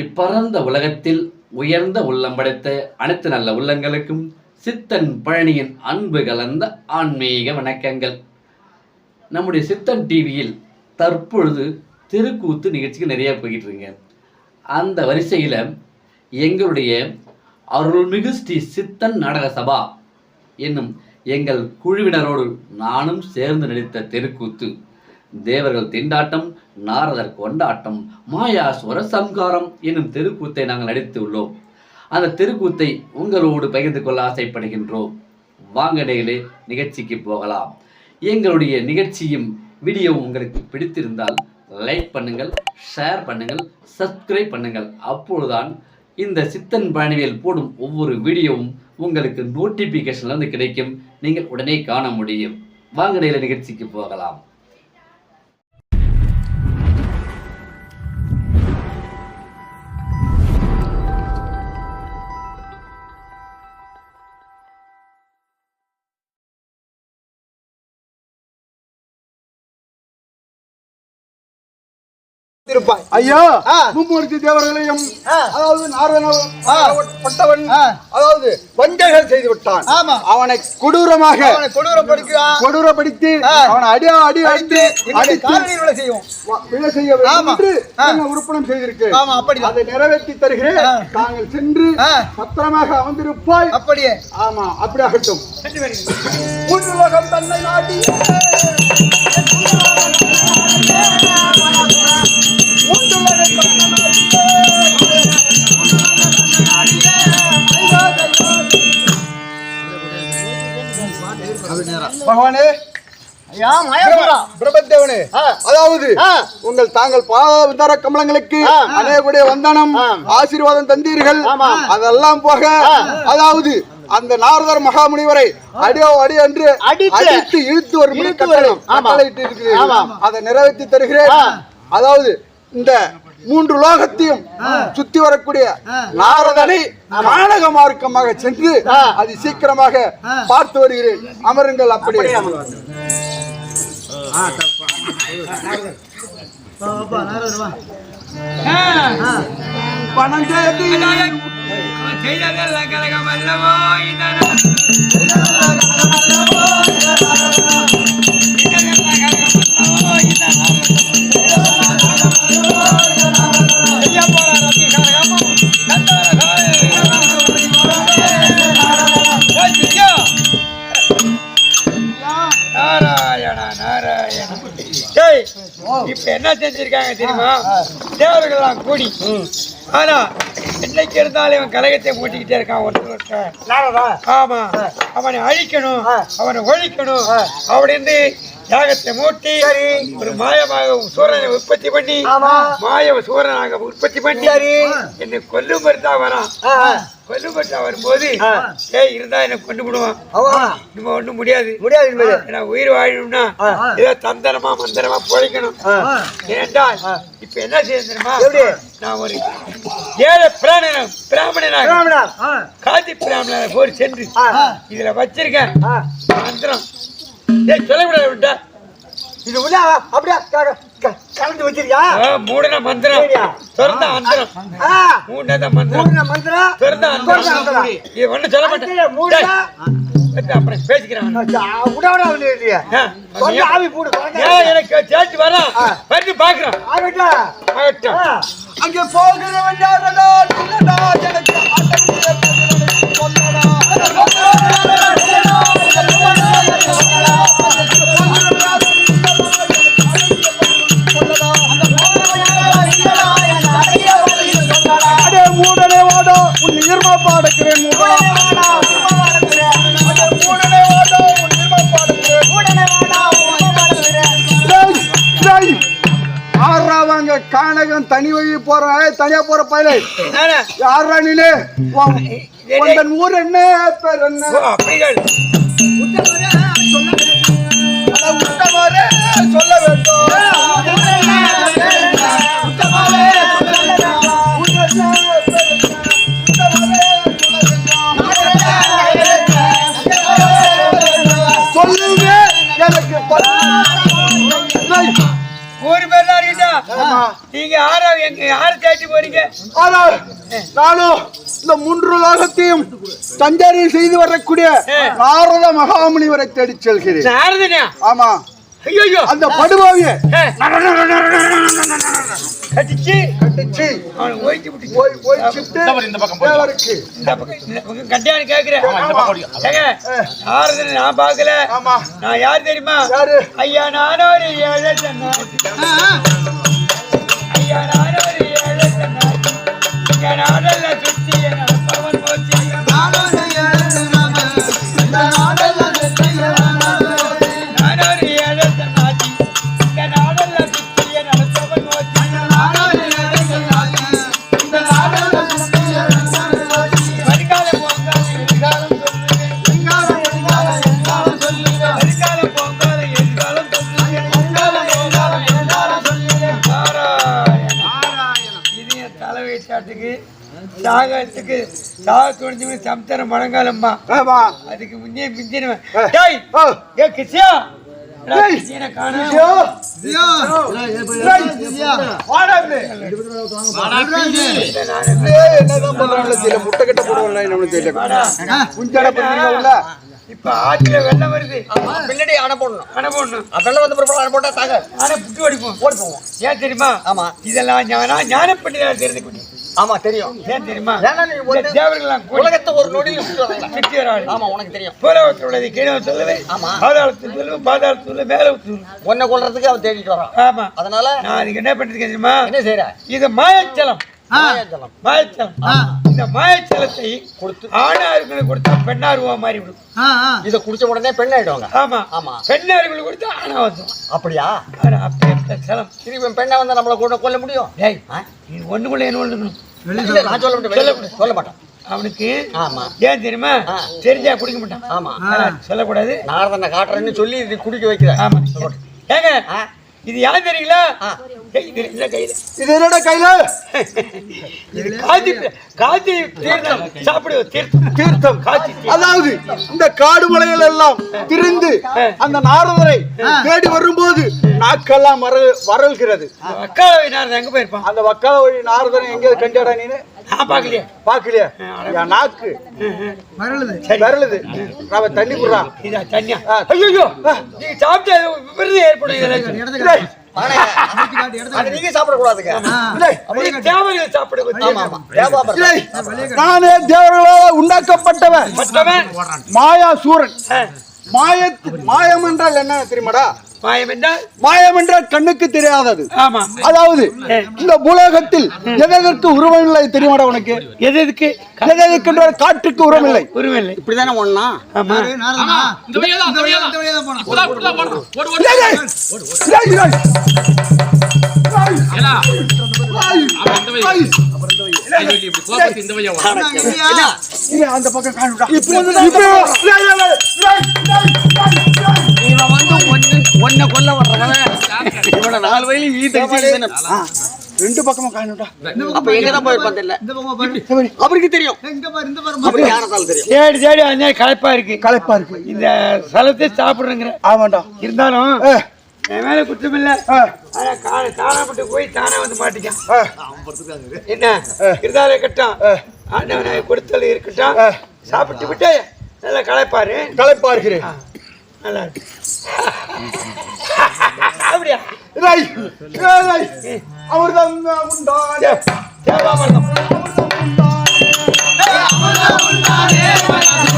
இப்பரந்த உலகத்தில் உயர்ந்த உள்ளம் படைத்த அனைத்து நல்ல உள்ளங்களுக்கும் சித்தன் பழனியின் அன்பு கலந்த ஆன்மீக வணக்கங்கள். நம்முடைய சித்தன் டிவியில் தற்பொழுது திருக்கூத்து நிகழ்ச்சிக்கு நிறைய போய்கிட்டு இருங்க அந்த வரிசையில் எங்களுடைய அருள்மிகு ஸ்ரீ சித்தன் நாடக சபா என்னும் எங்கள் குழுவினரோடு நானும் சேர்ந்து நடித்த தெருக்கூத்து. தேவர்கள் திண்டாட்டம் நாரதர் கொண்டாட்டம் மாயாஸ்வர சம்காரம் என்னும் தெருக்கூத்தை நாங்கள் நடித்து உள்ளோம். அந்த தெருக்கூத்தை உங்களோடு பகிர்ந்து கொள்ள ஆசைப்படுகின்றோம். வாங்க நிகழ்ச்சிக்கு போகலாம். எங்களுடைய நிகழ்ச்சியும் வீடியோவும் உங்களுக்கு பிடித்திருந்தால் லைக் பண்ணுங்கள் ஷேர் பண்ணுங்கள் சப்ஸ்கிரைப் பண்ணுங்கள். அப்பொழுதுதான் இந்த சித்தன் பழனிவேல் போடும் ஒவ்வொரு வீடியோவும் உங்களுக்கு நோட்டிஃபிகேஷன்லேருந்து வந்து கிடைக்கும். நீங்கள் உடனே காண முடியும். வாங்க நிகழ்ச்சிக்கு போகலாம். இருப்பாய் ஐயா. மும்மூர்த்தி தேவர்களையும். அதாவது. பட்டவன் ஆ. அதாவது வஞ்சகர் செய்து விட்டான் ஆமா. அவனை கொடூரமாக அவனை கொடூரப்படுத்துகிறான் கொடூரப்படுத்தி. அவனை அடி அடி அடித்து அடித்து காலனியில் விழ செய்யும் வ- விழ செய்ய உறுப்பினம் செய்திருக்கு ஆமா, அப்படிதான். அதை நிறைவேற்றி தருகிறேன் ஆ. தாங்கள் சென்று. பத்திரமாக அமர்ந்திருப்பாய் அப்படியே ஆமா அப்படி ஆகட்டும் வருகிறேன். உலகம் தன்னை நாடி பகவானே பிரபத்தேவனே. அதாவது. உங்கள் தாங்கள் பாதார கமலங்களுக்கு. அநேகுடைய வந்தனம். ஆசீர்வாதம் தந்தீர்கள். அதெல்லாம் போக அதாவது அந்த நாரதர் மகாமுனிவரை அடியோ அடி என்று அடித்து. இழுத்து ஒரு வரும். ஆமா. கட்டளையிட்டு இருக்கிறீர்கள். ஆமா. அதை நிறைவேற்றி தருகிறேன். அதாவது இந்த மூன்று லோகத்தையும் சுத்தி வரக்கூடிய நாரதனை கானக மார்க்கமாக சென்று. அது சீக்கிரமாக பார்த்து வருகிறேன். அமருங்கள் அப்படியே. பணம் சேர்த்து இப்ப என்ன செஞ்சிருக்காங்க தெரியுமா? தேவர்கள்லாம் கூடி. ஆனா என்னைக்கு இருந்தாலும் இவன் கலகத்தை மூட்டிக்கிட்டே இருக்கான் ஒருத்தர் ஒருத்தர். ஆமா. அவனை அழிக்கணும் அவனை ஒழிக்கணும் அப்படின்னு யாகத்தை மூட்டி ஒரு மாயமாக சூரனை உற்பத்தி பண்ணி மாய சூரனாக உற்பத்தி பண்ணி என்னை கொல்லும் மருந்தா வரான் மருந்தா வரும்போது ஏய் இருந்தா என்ன கொண்டு விடுவான். நம்ம ஒண்ணும் முடியாது. முடியாது ஏன்னா உயிர் வாழணும்னா ஏதோ தந்தனமா மந்திரமா பொழைக்கணும். ஏன்டா இப்ப என்ன செய்ய தெரியுமா? எப்படி? நான் ஒரு ஏழை பிராணனம் பிராமணனாக ராமனா காதி பிராமணனை போர் சென்று இதுல வச்சிருக்கேன். மந்திரம். ஏய் சொல்லக்கூடாது விட்டா. இது உள்ள அப்படியே கலந்து வச்சிருக்கியா? மூடன மந்திரம்? திறந்த மந்திரம். ஆ மூடன மந்திரம். மந்திரம். திறந்த மந்திரம். மந்திரம். இது ஒண்ணு சொல்ல மாட்டேன். மூடுனா? அப்புறம் பேசிக்கிறேன் இல்லையா ஆவி போடு ஏன் எனக்கு சேர்த்து வரான் வந்து பாக்குறேன் ஆகட்டா ஆகட்டும் அங்கே போகிறவன் கானகம் தனி வழி போறேன் தனியா போற பயில. யாரா? நீனு? உன் ஊர் என்ன? பேர் என்ன? நீங்க யாரா எங்க யாரு தேடி போறீங்க? ஆனால் நானும் இந்த மூன்று லோகத்தையும் சஞ்சாரம் செய்து வரக்கூடிய நாரத மகாமுனிவரை தேடி செல்கிறேன். நாரதனா? ஆமா. ஐயோ அந்த படுபாவிய கட்டிச்சு. கட்டிச்சு. அவனை ஓய்ச்சி விட்டு இந்த பக்கம் கட்டியானு கேக்குறேன். ஏங்க, நான் பார்க்கல. ஆமா. நான் யார் தெரியுமா? யாரு? ஐயா நானும் ஒரு ஏழை தன்னாதி. சாகத்துக்கு சாக துணிஞ்சவங்க சம்சாரம் மழங்காலம்மா ஆமா அதுக்கு முன்னே மிஞ்சினவன் டேய் ஏ. இப்படி. ஏய், என்னதான் பண்றாங்களோ தெரியல. இப்ப ஆத்துல வெள்ளம் வருது. பின்னாடி அணை போடணும். அணை போடணும். அதெல்லாம் வந்து பிறகு அணை போட்டா தாங்க அணை புட்டு அடிப்போம் ஓடி போவோம் ஏன் தெரியுமா? ஆமா. இதெல்லாம் ஞானா ஞானப்பட்டி தெரிந்து ஆமா தெரியும். ஏன் தெரியுமா? ஏன்னா நீ வந்து தேவர்கள்லாம் உலகத்தை ஒரு நொடியில் சுற்றி வராள் ஆமா உனக்கு தெரியும். பூலவத்தில் உள்ளது கீழே சொல்லுவேன் ஆமா. பாதாளத்தில் சொல்லுவேன் பாதாளத்தில் உள்ள மேல உன்னை கொல்றதுக்கு அவன் தேடிட்டு வரான். ஆமா. அதனால நான் அதுக்கு என்ன பண்றதுக்கு தெரியுமா? என்ன செய்யற இது மாயச்சலம். மாயாஜலம். மாயச்சலம். இந்த மாயச்சலத்தை கொடுத்து. ஆணார்களுக்கு கொடுத்தா பெண்ணாருவா மாறி விடும். இதை குடிச்ச உடனே பெண் ஆயிடுவாங்க ஆமா. ஆமா. பெண்ணார்களுக்கு கொடுத்தா ஆணா வந்துடும் அப்படியா? சலம் திருப்பி பெண்ணை வந்து நம்மளை கூட கொல்ல முடியும்? டேய்? நீ ஒண்ணுக்குள்ள என்ன இல்ல, நான் சொல்ல முடியும் வெளில சொல்ல மாட்டேன். அவனுக்கு ஆமா. ஏன் தெரியுமா. தெரிஞ்சா குடிக்க மாட்டான். ஆமா. சொல்லக்கூடாது. நாரதனை காட்டுறேன்னு சொல்லி இது குடிக்க வைக்கிறேன் ஆமா ஏங்க. இது யார் தெரியுங்களா? இது என்னடா கையில இது காஞ்சி காஞ்சி தீர்த்தம். சாப்பிடு தீர்த்தம். தீர்த்தம் காட்சி அதாவது இந்த காடு மலைகள் எல்லாம் திரிந்து அந்த நாரதரை தேடி வரும்போது நாக்கெல்லாம் மற வரல்கிறது. அக்காவை நான் எங்க போயிருப்பான்? அந்த வக்கால வழி நாரதனை எங்கேயாவது கண்டியாடா நீனு? பார்க்கலையே. பாக்கலையா என் நாக்கு. வரலுது. நாம தண்ணி குடுறான். இதா தண்ணியா. ஐயோ நீங்க சாப்பிட்டு விருது ஏற்படும். நீங்க சாப்பிடக்கூடாதுங்க. நானே தேவர்களால் உண்டாக்கப்பட்டவன். மற்றவன். மாயா சூரன் மாய மாயம் என்றால் என்ன தெரியுமாடா? மாயம் என்றால் மாயம் என்றால் கண்ணுக்கு தெரியாதது ஆமா அதாவது இந்த பூலோகத்தில் எதற்கு உருவமில்லை தெரியுமாடா உனக்கு எது எதுக்கு எதற்கென்றால் காற்றுக்கு உருவமில்லை உரிமையில்லை இப்படிதானே ஒண்ணா. இல்ல, அந்த பக்கம் காணுடா. ஒன்னு கொல்ல வர்றவன் இவன நாலு வயலு ஆ, ரெண்டு பக்கமும் காணுடா அப்ப எங்க தான் போயிருப்பான் தெரியல அவருக்கு தெரியும். அப்படி யாரதாலும் தெரியும்? தேடி தேடி அஞ்சா களைப்பா இருக்கு. களைப்பா இருக்கு. இந்த சலத்தை சாப்பிடுறேங்கிற. ஆமாண்டா. இருந்தாலும் என் மேல குற்றம் இல்ல. காணப்பட்டு போய் தானே வந்து மாட்டிக்கான். என்ன? இருந்தாலும் இருக்கட்டும். ஆண்டவனை கொடுத்தல் இருக்கட்டும். சாப்பிட்டு விட்டு நல்லா களைப்பாரு. களைப்பா இருக்கிறேன். நல்லா இருக்கு. அப்படியா? அமிர்தம் உண்டானே. தேவாமிர்தம் அமிர்தம் உண்டானே. அமிர்தம் உண்டானே.